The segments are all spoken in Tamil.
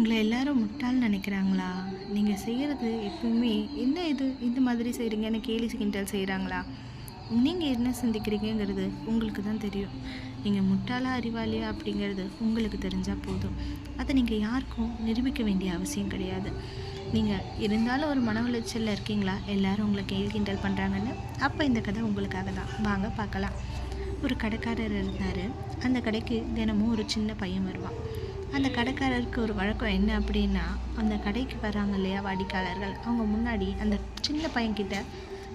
உங்களை எல்லாரும் முட்டாள்னு நினைக்கிறாங்களா? நீங்கள் செய்கிறது எப்பவுமே என்ன இது? இந்த மாதிரி செய்கிறீங்கன்னு கேலி கிண்டல் செய்கிறாங்களா நீங்கள் என்ன சிந்திக்கிறீங்கிறது உங்களுக்கு தான் தெரியும். நீங்கள் முட்டாளா அறிவாளியா அப்படிங்கிறது உங்களுக்கு தெரிஞ்சால் போதும். அதை நீங்கள் யாருக்கும் நிரூபிக்க வேண்டிய அவசியம் கிடையாது. நீங்கள் இருந்தாலும் ஒரு மன உளைச்சலில் இருக்கீங்களா? எல்லாரும் உங்களை கேலி கிண்டல் பண்ணுறாங்கன்னு அப்போ இந்த கதை உங்களுக்காக தான். வாங்க பார்க்கலாம். ஒரு கடைக்காரர் இருந்தார். அந்த கடைக்கு தினமும் ஒரு சின்ன பையன் வருவான். அந்த கடைக்காரருக்கு ஒரு வழக்கம் என்ன அப்படின்னா அந்த கடைக்கு வராங்க இல்லையா வாடிக்கையாளர்கள்? அவங்க முன்னாடி அந்த சின்ன பையன்கிட்ட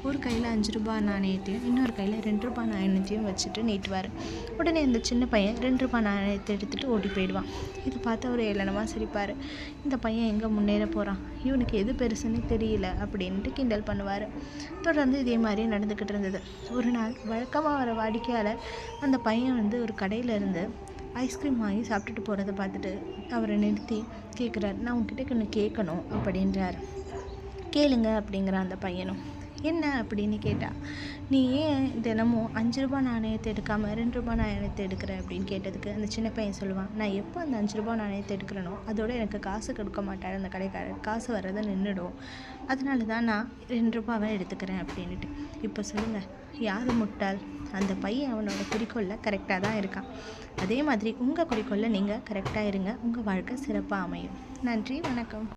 ஒரு கையில் அஞ்சு ரூபாய் நாணயத்தையும் இன்னொரு கையில் ரெண்டு ரூபாய் நாணயத்தையும் வச்சுட்டு நீட்டுவார் உடனே அந்த சின்ன பையன் ரெண்டு ரூபாய் நாணயத்தை எடுத்துகிட்டு ஓடி போயிடுவான். இது பார்த்து அவர் ஏளனமாக சிரிப்பார். இந்த பையன் எங்கே முன்னேற போகிறான் இவனுக்கு எது பெருசுன்னு தெரியல அப்படின்ட்டு கிண்டல் பண்ணுவார். தொடர்ந்து இதே மாதிரியே நடந்துக்கிட்டு இருந்தது. ஒரு நாள் வழக்கமாக வர வாடிக்கையாளர் அந்த பையன் வந்து ஒரு கடையில் இருந்து ஐஸ்கிரீம் வாங்கி சாப்பிட்டுட்டு போகிறத பார்த்துட்டு அவரை நிறுத்தி கேட்குறாரு நான் உங்ககிட்ட ஒன்று கேட்கணும் அப்படின்றார். கேளுங்க அப்படிங்கிற அந்த பையனும். என்ன? அப்படின்னு கேட்டால் நீ ஏன் தினமும் அஞ்சு ரூபா நாணயத்தை எடுக்காமல் ரெண்டு ரூபா நாணயத்தை எடுக்கிற? அப்படின்னு கேட்டதுக்கு அந்த சின்ன பையன் சொல்லுவான் நான் எப்போ அந்த அஞ்சு ரூபா நாணயத்தை எடுக்கிறனோ அதோட எனக்கு காசு கொடுக்க மாட்டார் அந்த கடைக்காரர். காசு வர்றதை நின்றுடும் அதனால தான் நான் ரெண்டு ரூபாவை எடுத்துக்கிறேன் அப்படின்ட்டு இப்போ சொல்லுங்கள் யார் முட்டாள்? அந்த பையன் அவனோட குறிக்கோளில் கரெக்டாக தான் இருக்கான். அதே மாதிரி உங்கள் குறிக்கோளில் நீங்கள் கரெக்டாக இருங்க. உங்கள் வாழ்க்கை சிறப்பாக அமையும். நன்றி வணக்கம்.